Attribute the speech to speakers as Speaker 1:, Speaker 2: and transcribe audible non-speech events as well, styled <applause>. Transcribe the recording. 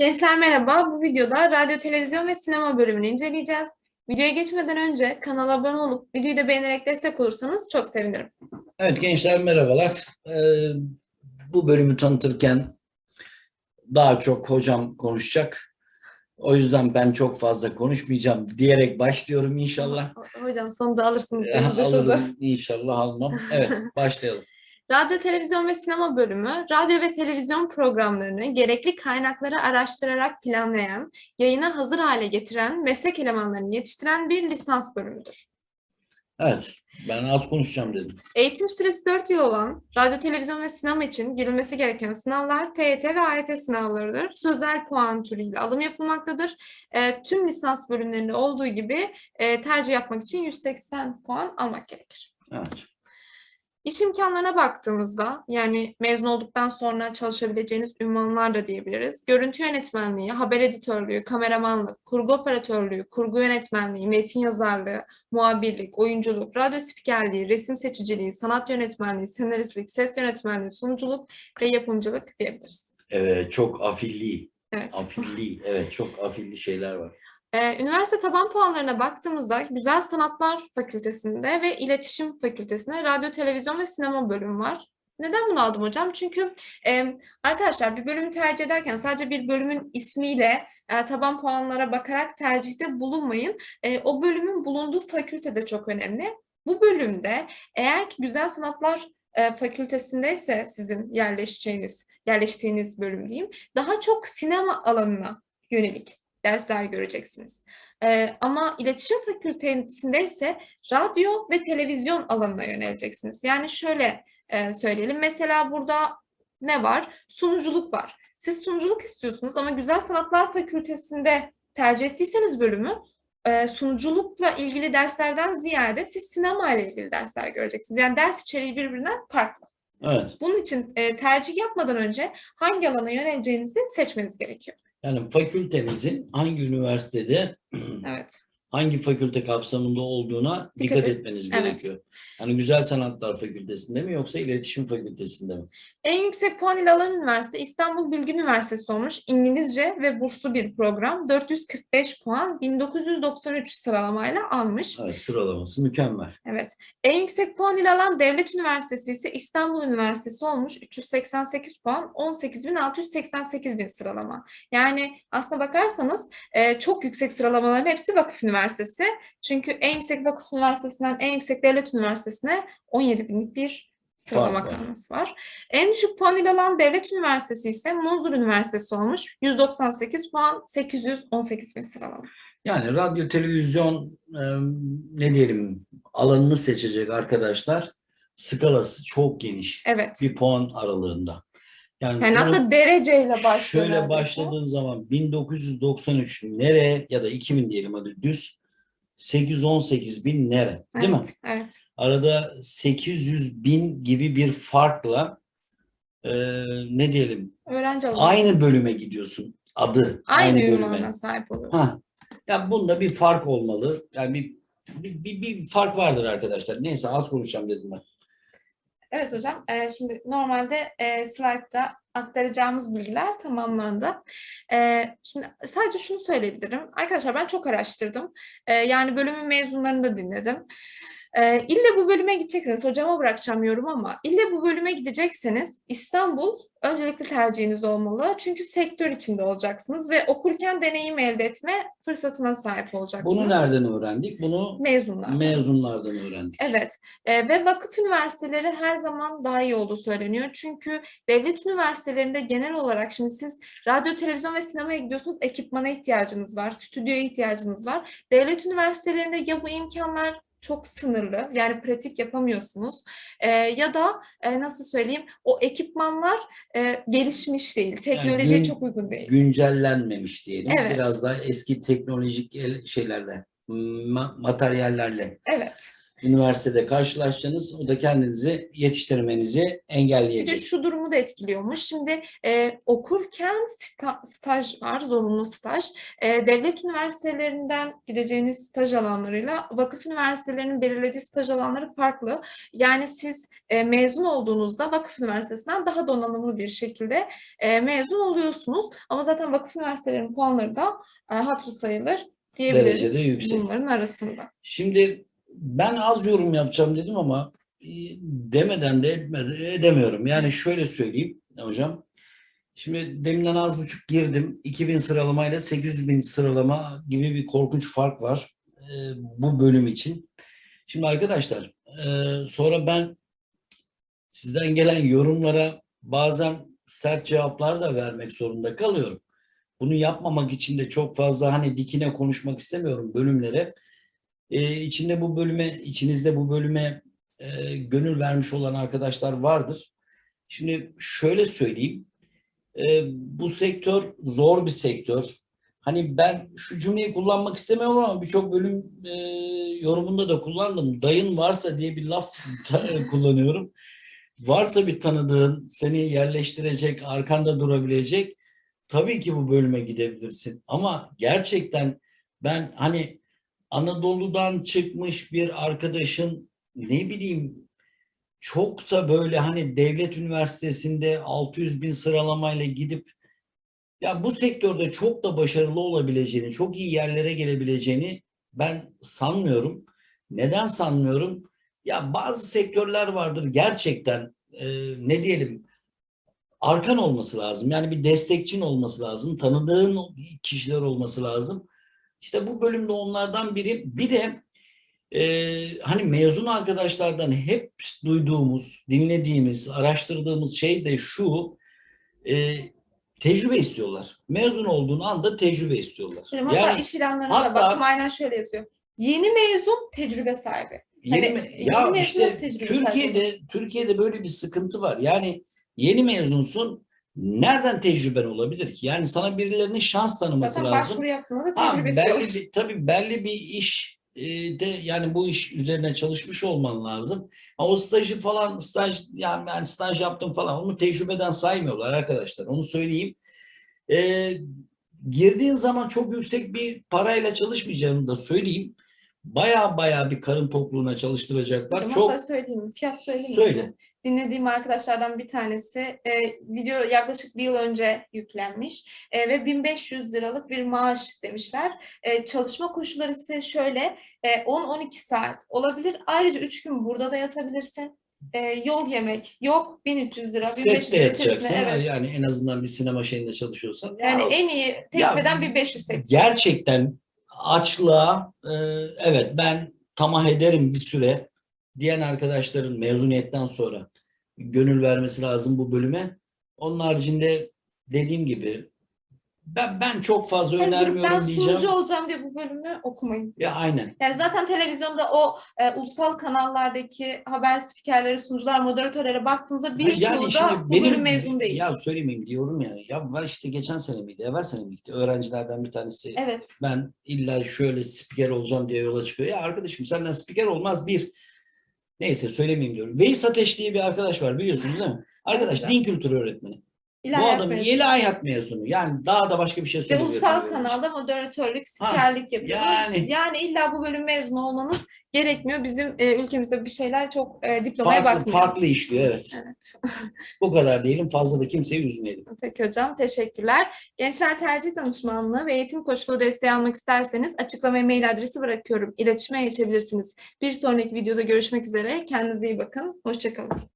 Speaker 1: Gençler merhaba. Bu videoda radyo, televizyon ve sinema bölümünü inceleyeceğiz. Videoya geçmeden önce kanala abone olup videoyu da beğenerek destek olursanız çok sevinirim.
Speaker 2: Evet gençler merhabalar. Ee, bu bölümü tanıtırken daha çok hocam konuşacak. O yüzden ben çok fazla konuşmayacağım diyerek başlıyorum inşallah.
Speaker 1: Hocam sonunda alırsınız.
Speaker 2: Ee. Alırım inşallah almam. Evet <laughs> başlayalım.
Speaker 1: Radyo, televizyon ve sinema bölümü, radyo ve televizyon programlarını gerekli kaynakları araştırarak planlayan, yayına hazır hale getiren, meslek elemanlarını yetiştiren bir lisans bölümüdür.
Speaker 2: Evet ben az konuşacağım dedim.
Speaker 1: Eğitim süresi 4 yıl olan radyo, televizyon ve sinema için girilmesi gereken sınavlar TYT ve AYT sınavlarıdır. Sözel puan türüyle alım yapılmaktadır. E, tüm lisans bölümlerinde olduğu gibi e, tercih yapmak için 180 puan almak gerekir.
Speaker 2: Evet.
Speaker 1: İş imkanlarına baktığımızda yani mezun olduktan sonra çalışabileceğiniz ünvanlar da diyebiliriz. Görüntü yönetmenliği, haber editörlüğü, kameramanlık, kurgu operatörlüğü, kurgu yönetmenliği, metin yazarlığı, muhabirlik, oyunculuk, radyo spikerliği, resim seçiciliği, sanat yönetmenliği, senaristlik, ses yönetmenliği, sunuculuk ve yapımcılık diyebiliriz.
Speaker 2: Evet çok afilli.
Speaker 1: Evet.
Speaker 2: Afilli. Evet çok afilli şeyler var.
Speaker 1: Ee, üniversite taban puanlarına baktığımızda Güzel Sanatlar Fakültesinde ve İletişim Fakültesinde radyo, televizyon ve sinema bölümü var. Neden bunu aldım hocam? Çünkü e, arkadaşlar bir bölümü tercih ederken sadece bir bölümün ismiyle e, taban puanlara bakarak tercihte bulunmayın. E, o bölümün bulunduğu fakülte de çok önemli. Bu bölümde eğer ki Güzel Sanatlar e, Fakültesindeyse sizin yerleşeceğiniz, yerleştiğiniz bölüm diyeyim, daha çok sinema alanına yönelik dersler göreceksiniz. Ee, ama iletişim fakültesinde ise radyo ve televizyon alanına yöneleceksiniz. Yani şöyle e, söyleyelim. Mesela burada ne var? Sunuculuk var. Siz sunuculuk istiyorsunuz ama Güzel Sanatlar Fakültesinde tercih ettiyseniz bölümü e, sunuculukla ilgili derslerden ziyade siz sinema ile ilgili dersler göreceksiniz. Yani ders içeriği birbirinden farklı.
Speaker 2: Evet.
Speaker 1: Bunun için e, tercih yapmadan önce hangi alana yöneleceğinizi seçmeniz gerekiyor.
Speaker 2: Yani fakültenizin hangi üniversitede
Speaker 1: Evet.
Speaker 2: Hangi fakülte kapsamında olduğuna
Speaker 1: Dikkat
Speaker 2: dikkat,
Speaker 1: et-
Speaker 2: etmeniz
Speaker 1: evet.
Speaker 2: gerekiyor. Yani Güzel Sanatlar Fakültesinde mi yoksa İletişim Fakültesinde mi?
Speaker 1: En yüksek puan ile alan üniversite İstanbul Bilgi Üniversitesi olmuş. İngilizce ve burslu bir program. 445 puan 1993 sıralamayla almış.
Speaker 2: Evet, sıralaması mükemmel.
Speaker 1: Evet. En yüksek puan ile alan Devlet Üniversitesi ise İstanbul Üniversitesi olmuş. 388 puan 18.688 bin sıralama. Yani aslına bakarsanız çok yüksek sıralamaların hepsi vakıf üniversitesi. Çünkü en yüksek vakıf üniversitesinden en yüksek devlet üniversitesine 17 binlik bir sıralama kalması var. En düşük puan ile alan devlet üniversitesi ise Munzur Üniversitesi olmuş. 198 puan 818 bin sıralama.
Speaker 2: Yani radyo, televizyon e, ne diyelim alanını seçecek arkadaşlar skalası çok geniş.
Speaker 1: Evet.
Speaker 2: Bir puan aralığında. Yani,
Speaker 1: Yani aslında dereceyle başlıyor.
Speaker 2: şöyle
Speaker 1: neredeyse.
Speaker 2: başladığın zaman 1993 nereye ya da 2000 diyelim hadi düz 818 bin nere değil mi?
Speaker 1: Evet.
Speaker 2: Arada 800 bin gibi bir farkla e, ne diyelim
Speaker 1: Öğrenci alanı.
Speaker 2: aynı bölüme gidiyorsun adı
Speaker 1: Aynı,
Speaker 2: bölüme.
Speaker 1: ünvana sahip oluyor.
Speaker 2: Ha. Ya bunda bir fark olmalı. Yani bir, bir, bir, bir fark vardır arkadaşlar. Neyse az konuşacağım dedim ben.
Speaker 1: Evet hocam, e, şimdi normalde e, slaytta aktaracağımız bilgiler tamamlandı. E, şimdi sadece şunu söyleyebilirim. Arkadaşlar ben çok araştırdım. E, yani bölümün mezunlarını da dinledim. E, ille bu bölüme gidecekseniz, hocama bırakacağım yorum ama ille bu bölüme gidecekseniz İstanbul öncelikli tercihiniz olmalı. Çünkü sektör içinde olacaksınız ve okurken deneyim elde etme fırsatına sahip olacaksınız.
Speaker 2: Bunu nereden öğrendik? Bunu
Speaker 1: Mezunlar.
Speaker 2: mezunlardan öğrendik.
Speaker 1: Evet e, ve vakıf üniversiteleri her zaman daha iyi olduğu söyleniyor. Çünkü devlet üniversitelerinde genel olarak şimdi siz radyo, televizyon ve sinemaya gidiyorsunuz ekipmana ihtiyacınız var, stüdyoya ihtiyacınız var. Devlet üniversitelerinde ya bu imkanlar çok sınırlı yani pratik yapamıyorsunuz e, ya da e, nasıl söyleyeyim o ekipmanlar e, gelişmiş değil, teknolojiye
Speaker 2: gün-
Speaker 1: çok uygun değil.
Speaker 2: Güncellenmemiş diyelim.
Speaker 1: Evet.
Speaker 2: Biraz daha eski teknolojik el- şeylerle, ma- materyallerle
Speaker 1: Evet.
Speaker 2: Üniversitede karşılaşacaksınız. O da kendinizi yetiştirmenizi
Speaker 1: Bir
Speaker 2: engelleyecek.
Speaker 1: şu durumu da etkiliyormuş. Şimdi e, okurken sta- staj var, zorunlu staj. E, devlet üniversitelerinden gideceğiniz staj alanlarıyla vakıf üniversitelerinin belirlediği staj alanları farklı. Yani siz e, mezun olduğunuzda vakıf üniversitesinden daha donanımlı bir şekilde e, mezun oluyorsunuz. Ama zaten vakıf üniversitelerinin puanları da e, hatırı sayılır diyebiliriz
Speaker 2: Derecede yüksek.
Speaker 1: bunların arasında.
Speaker 2: Şimdi ben az yorum yapacağım dedim ama e, demeden de edemiyorum. Yani şöyle söyleyeyim hocam. Şimdi deminden az buçuk girdim. 2000 sıralamayla 800 bin sıralama gibi bir korkunç fark var e, bu bölüm için. Şimdi arkadaşlar e, sonra ben sizden gelen yorumlara bazen sert cevaplar da vermek zorunda kalıyorum. Bunu yapmamak için de çok fazla hani dikine konuşmak istemiyorum bölümlere. Ee, içinde bu bölüme, içinizde bu bölüme e, gönül vermiş olan arkadaşlar vardır. Şimdi şöyle söyleyeyim. Ee, bu sektör zor bir sektör. Hani ben şu cümleyi kullanmak istemiyorum ama birçok bölüm e, yorumunda da kullandım. Dayın varsa diye bir laf <laughs> kullanıyorum. Varsa bir tanıdığın seni yerleştirecek, arkanda durabilecek tabii ki bu bölüme gidebilirsin. Ama gerçekten ben hani Anadolu'dan çıkmış bir arkadaşın ne bileyim çok da böyle hani devlet üniversitesinde 600 bin sıralamayla gidip ya bu sektörde çok da başarılı olabileceğini, çok iyi yerlere gelebileceğini ben sanmıyorum. Neden sanmıyorum? Ya bazı sektörler vardır gerçekten e, ne diyelim arkan olması lazım. Yani bir destekçin olması lazım. Tanıdığın kişiler olması lazım. İşte bu bölümde onlardan biri. Bir de e, hani mezun arkadaşlardan hep duyduğumuz, dinlediğimiz, araştırdığımız şey de şu. e, tecrübe istiyorlar. Mezun olduğun anda tecrübe istiyorlar.
Speaker 1: Hocam hatta
Speaker 2: Yani
Speaker 1: iş ilanlarına
Speaker 2: hatta-
Speaker 1: da baktım aynen şöyle yazıyor. Yeni mezun tecrübe sahibi.
Speaker 2: Yeni
Speaker 1: Hani yeni
Speaker 2: ya
Speaker 1: mezun
Speaker 2: işte
Speaker 1: tecrübe sahibi
Speaker 2: Türkiye'de Türkiye'de böyle bir sıkıntı var. Yani yeni mezunsun. Nereden tecrüben olabilir ki? Yani sana birilerinin şans tanıması
Speaker 1: Zaten
Speaker 2: lazım.
Speaker 1: başvuru yaptığında da
Speaker 2: Ha,
Speaker 1: tecrübesi
Speaker 2: belli
Speaker 1: yok.
Speaker 2: bir, tabii belli bir iş e, de yani bu iş üzerine çalışmış olman lazım. Ha, o stajı falan staj yani ben staj yaptım falan onu tecrübeden saymıyorlar arkadaşlar. Onu söyleyeyim. E, girdiğin zaman çok yüksek bir parayla çalışmayacağını da söyleyeyim. Baya baya bir karın tokluğuna çalıştıracaklar.
Speaker 1: Hocam
Speaker 2: çok
Speaker 1: söyleyeyim mi? Fiyat söyleyeyim mi?
Speaker 2: Söyle.
Speaker 1: Dinlediğim arkadaşlardan bir tanesi e, video yaklaşık bir yıl önce yüklenmiş e, ve 1500 liralık bir maaş demişler. E, çalışma koşulları ise şöyle e, 10-12 saat olabilir. Ayrıca 3 gün burada da yatabilirsin. E, yol yemek yok 1300 lira 1500
Speaker 2: sette yatacaksın.
Speaker 1: evet.
Speaker 2: Yani en azından bir sinema şeyinde çalışıyorsan. Ya
Speaker 1: Yani en iyi tekmeden bir 500 set.
Speaker 2: gerçekten açlığa e, evet ben tamah ederim bir süre diyen arkadaşların mezuniyetten sonra gönül vermesi lazım bu bölüme. Onun haricinde dediğim gibi ben ben çok fazla
Speaker 1: Yani
Speaker 2: önermiyorum
Speaker 1: ben
Speaker 2: diyeceğim.
Speaker 1: sunucu olacağım diye bu bölümü okumayın.
Speaker 2: Ya aynen.
Speaker 1: Yani zaten televizyonda o e, ulusal kanallardaki haber spikerleri, sunucular, moderatörlere baktığınızda birçoğu
Speaker 2: Yani
Speaker 1: da
Speaker 2: şimdi
Speaker 1: bu
Speaker 2: benim-
Speaker 1: bölüm mezun değil.
Speaker 2: Ya söylemeyeyim diyorum ya. Ya ben işte geçen sene miydi? Evvel sene miydi? Öğrencilerden bir tanesi
Speaker 1: Evet.
Speaker 2: ben illa şöyle spiker olacağım diye yola çıkıyor. Ya arkadaşım senden spiker olmaz bir. Neyse söylemeyeyim diyorum. Veys Ateş diye bir arkadaş var biliyorsunuz değil mi? Arkadaş
Speaker 1: hocam.
Speaker 2: din kültürü öğretmeni.
Speaker 1: İlahiyat
Speaker 2: Bu adam
Speaker 1: mezunu.
Speaker 2: yeni hayat mezunu. Yani daha da başka bir şey
Speaker 1: Ve
Speaker 2: söylemiyorum.
Speaker 1: ulusal kanalda moderatörlük, spikerlik yapıyor.
Speaker 2: yani.
Speaker 1: Yani. illa bu bölüm mezunu olmanız gerekmiyor. Bizim e, ülkemizde bir şeyler çok e, diplomaya
Speaker 2: Farklı,
Speaker 1: bakmıyor.
Speaker 2: farklı işliyor evet.
Speaker 1: Evet.
Speaker 2: Bu kadar diyelim. Fazla da kimseyi üzmeyelim.
Speaker 1: Peki hocam teşekkürler. Gençler tercih danışmanlığı ve eğitim koçluğu desteği almak isterseniz açıklamaya mail adresi bırakıyorum. İletişime geçebilirsiniz. Bir sonraki videoda görüşmek üzere. Kendinize iyi bakın. Hoşçakalın.